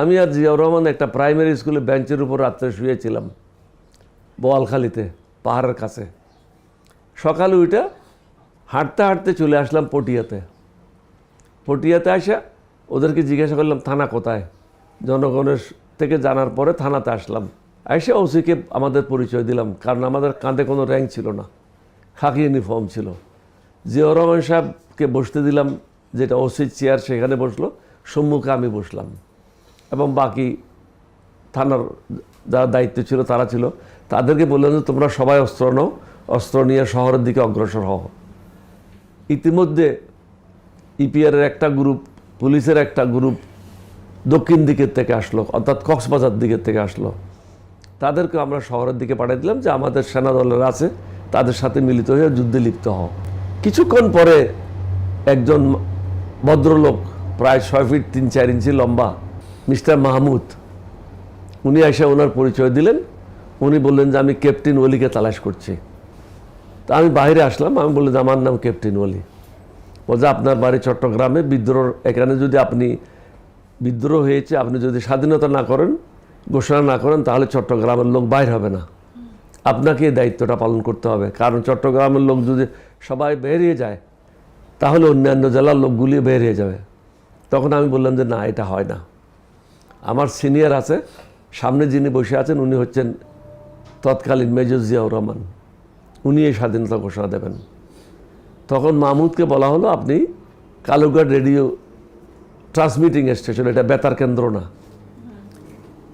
আমি আর জিয়াউর রহমান একটা প্রাইমারি স্কুলে বেঞ্চের উপর রাত্রে শুয়েছিলাম, বোয়ালখালীতে, পাহাড়ের কাছে। সকালে উঠে হাঁটতে হাঁটতে চলে আসলাম পটিয়াতে। পটিয়াতে আসা ওদেরকে জিজ্ঞাসা করলাম, থানা কোথায়? জনগণের থেকে জানার পরে থানাতে আসলাম। এসে ওসিকে আমাদের পরিচয় দিলাম, কারণ আমাদের কাঁধে কোনো র্যাঙ্ক ছিল না, খাকি ইউনিফর্ম ছিল। জিয়াউর রহমান সাহেবকে বসতে দিলাম, যেটা ওসির চেয়ার সেখানে বসল, সম্মুখে আমি বসলাম। এবং বাকি থানার যারা দায়িত্ব ছিল, তারা ছিল। তাদেরকে বললেন যে, তোমরা সবাই অস্ত্র নাও, অস্ত্র নিয়ে শহরের দিকে অগ্রসর হও। ইতিমধ্যে ইপিআরের একটা গ্রুপ পুলিশের একটা গ্রুপ দক্ষিণ দিকের থেকে আসলো, অর্থাৎ কক্সবাজার দিকের থেকে আসলো। তাদেরকে আমরা শহরের দিকে পাঠিয়ে দিলাম যে, আমাদের সেনা দলের আছে, তাদের সাথে মিলিত হয়ে যুদ্ধে লিপ্ত হও। কিছুক্ষণ পরে একজন ভদ্রলোক, প্রায় ছয় ফিট তিন চার ইঞ্চি লম্বা মিস্টার মাহমুদ, উনি এসে ওনার পরিচয় দিলেন। উনি বললেন যে, আমি ক্যাপ্টেন ওলিকে তালাশ করছি। তা আমি বাইরে আসলাম, আমি বললাম যে, আমার নাম ক্যাপ্টেন ওলি। বলছে আপনার বাড়ি চট্টগ্রামে, বিদ্রোহ, এখানে যদি আপনি বিদ্রোহ হয়েছে, আপনি যদি স্বাধীনতা না করেন, ঘোষণা না করেন, তাহলে চট্টগ্রামের লোক বাইর হবে না। আপনাকে এই দায়িত্বটা পালন করতে হবে। কারণ চট্টগ্রামের লোক যদি সবাই বেরিয়ে যায়, তাহলে অন্যান্য জেলার লোকগুলি বেরিয়ে যাবে। তখন আমি বললাম যে, না, এটা হয় না। আমার সিনিয়র আছে, সামনে যিনি বসে আছেন উনি হচ্ছেন তৎকালীন মেজর জিয়াউর রহমান। উনি এই স্বাধীনতা ঘোষণা দেবেন। তখন মাহমুদকে বলা হলো, আপনি কালুঘাট রেডিও ট্রান্সমিটিং স্টেশন, এটা বেতার কেন্দ্র না।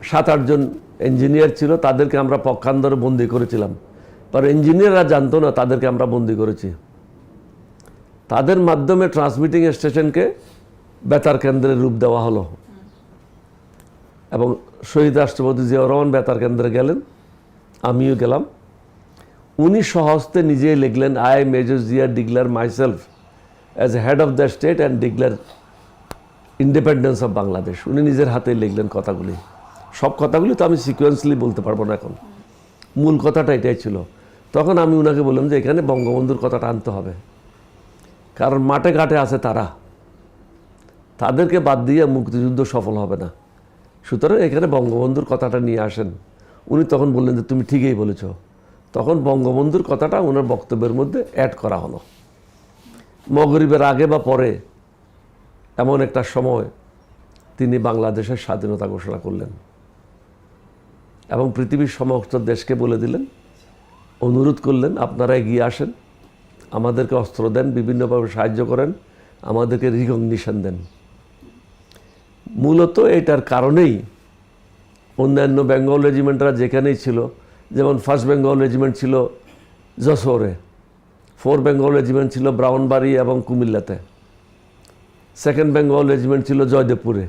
সাত আটজন ইঞ্জিনিয়ার ছিল, তাদেরকে আমরা পক্ষান্তরে বন্দি করেছিলাম। পর ইঞ্জিনিয়াররা জানতো না, তাদেরকে আমরা বন্দি করেছি। তাদের মাধ্যমে ট্রান্সমিটিং স্টেশনকে বেতার কেন্দ্রের রূপ দেওয়া হলো। এবং শহীদ রাষ্ট্রপতি জিয়াউর রহমান বেতার কেন্দ্রে গেলেন, আমিও গেলাম। উনি সহস্তে নিজেই লিখলেন I major Zia declare myself as head of the state and declare independence of Bangladesh উনি নিজের হাতে লিখলেন কথাগুলি। সব কথাগুলি তো আমি সিকোয়েন্সলি বলতে পারব না এখন। মূল কথাটা এটাই ছিল। তখন আমি ওনাকে বললাম যে, এখানে বঙ্গবন্ধুর কথাটা আনতে হবে। কারণ মাঠে ঘাটে আছে তারা। তাদেরকে বাদ দিয়ে মুক্তিযুদ্ধ সফল হবে না। সুতরাং এখানে বঙ্গবন্ধুর কথাটা নিয়ে আসেন। উনি তখন বললেন যে, তুমি ঠিকই বলেছ। তখন বঙ্গবন্ধুর কথাটা ওনার বক্তব্যের মধ্যে অ্যাড করা হলো। মগরিবের আগে বা পরে এমন একটা সময় তিনি বাংলাদেশের স্বাধীনতা ঘোষণা করলেন এবং পৃথিবীর সমস্ত দেশকে বলে দিলেন, অনুরোধ করলেন, আপনারা এগিয়ে আসেন, আমাদেরকে অস্ত্র দেন, বিভিন্নভাবে সাহায্য করেন, আমাদেরকে রিকগনিশন দেন। মূলত এটার কারণেই অন্যান্য বেঙ্গল রেজিমেন্টরা যেখানেই ছিল, যেমন ফার্স্ট বেঙ্গল রেজিমেন্ট ছিল যশোরে ফোর বেঙ্গল রেজিমেন্ট ছিল ব্রাউনবাড়ি এবং কুমিল্লাতে, সেকেন্ড বেঙ্গল রেজিমেন্ট ছিল জয়দেবপুরে।